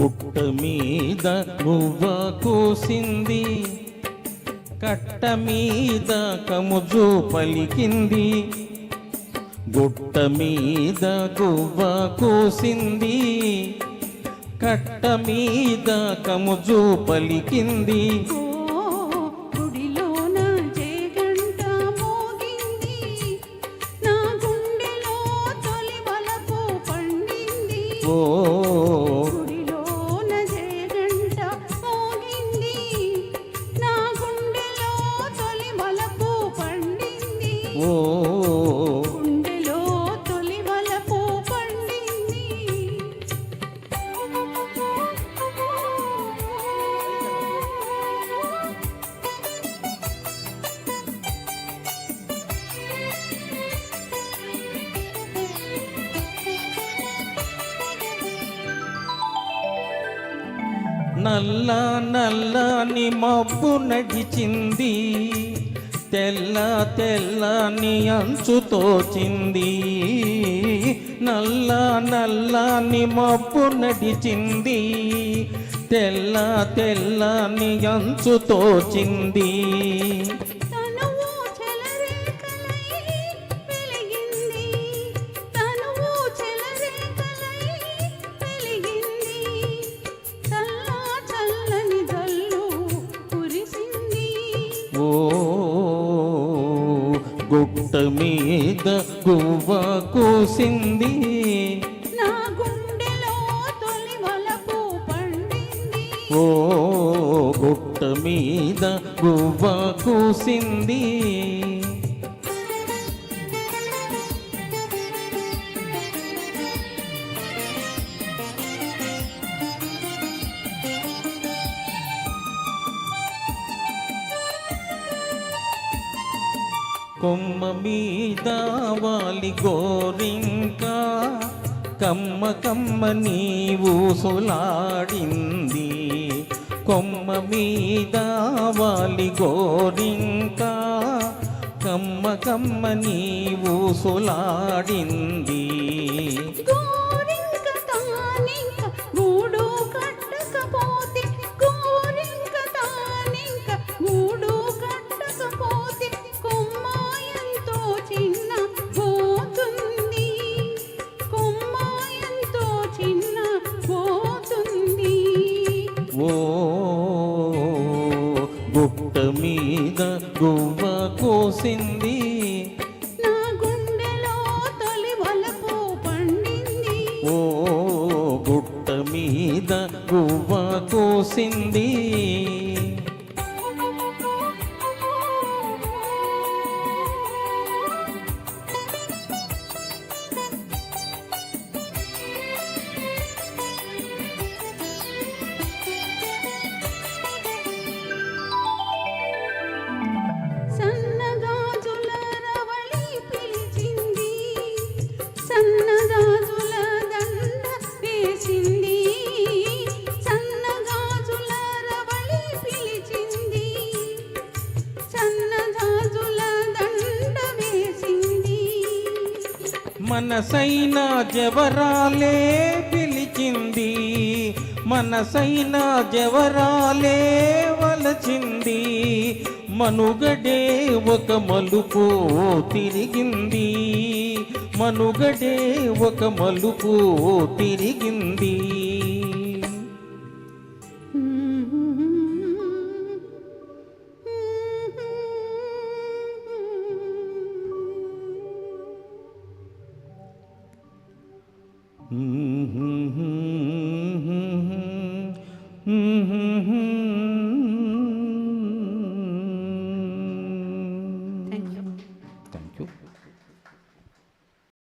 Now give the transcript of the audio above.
గుట్ట మీద గువ్వ కూసింది? కట్ట మీద కముజు పలికింది. గుట్ట మీద గువ్వ కూసింది. కట్ట మీద కముజు పలికింది. నల్ల నల్లని మబ్బు నడిచింది. తెల్ల తెల్లని అంచు తోచింది నల్ల నల్లని మబ్బు నడిచింది. తెల్ల తెల్లని అంచు తోచింది గుట్ట మీద గువ్వ కూసింది. నా గుండెలో తొలి వలపు పండింది. ఓ గుట్ట మీద గువ్వ కూసింది. కొమ్మ మీద వాలి గోరింకా. కమ్మ కమ్మ నీవు సులాడింది. కొమ్మ మీద వాలి గోరింకా. కమ్మ కమ్మ నీవు సులాడింది. మీద గువ్వ కోసింది. నా గుండెలో తొలి వలపు పండింది. ఓ గుట్ట మీద గువ్వ కోసింది. మనసైన జవరాలే పిలిచింది. మనసైన జవరాలే వలచింది. మనుగడే ఒక మలుపు తిరిగింది. మనుగడే ఒక మలుపు తిరిగింది. Mm-hmm.